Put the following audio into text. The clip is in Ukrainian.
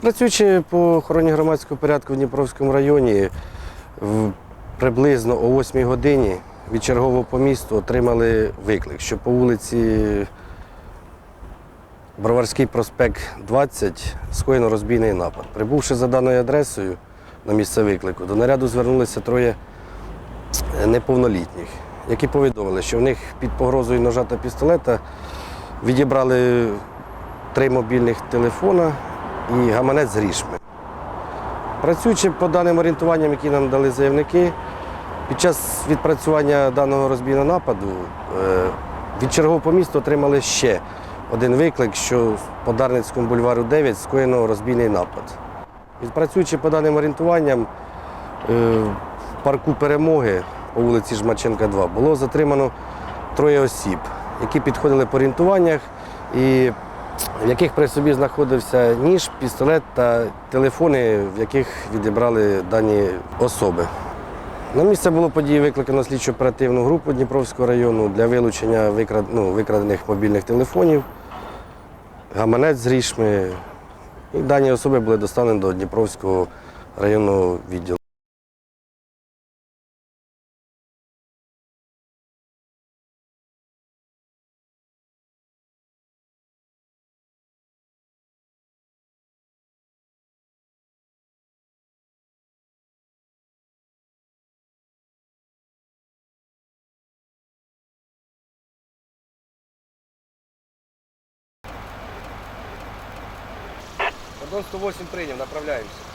Працюючи по охороні громадського порядку в Дніпровському районі, в- приблизно о 8 годині від чергового по місту отримали виклик, що по вулиці Броварський проспект 20 скоєно розбійний напад. Прибувши за даною адресою на місце виклику, до наряду звернулися троє неповнолітніх, які повідомили, що в них під погрозою ножа та пістолета відібрали три мобільних телефона і гаманець з грішми. Працюючи по даним орієнтуванням, які нам дали заявники, під час відпрацювання даного розбійного нападу е, від чергового по місту отримали ще один виклик, що по Дарницькому бульвару 9 скоєно розбійний напад. Відпрацюючи по даним орієнтуванням, е, в парку перемоги по вулиці Жмаченка 2 було затримано троє осіб, які підходили по орієнтуваннях і в яких при собі знаходився ніж, пістолет та телефони, в яких відібрали дані особи. На місце було події викликано слідчо-оперативну групу Дніпровського району для вилучення викрад... ну, викрадених мобільних телефонів, гаманець з грішми. І дані особи були доставлені до Дніпровського районного відділу. Кордон 108 прийняв, направляємося.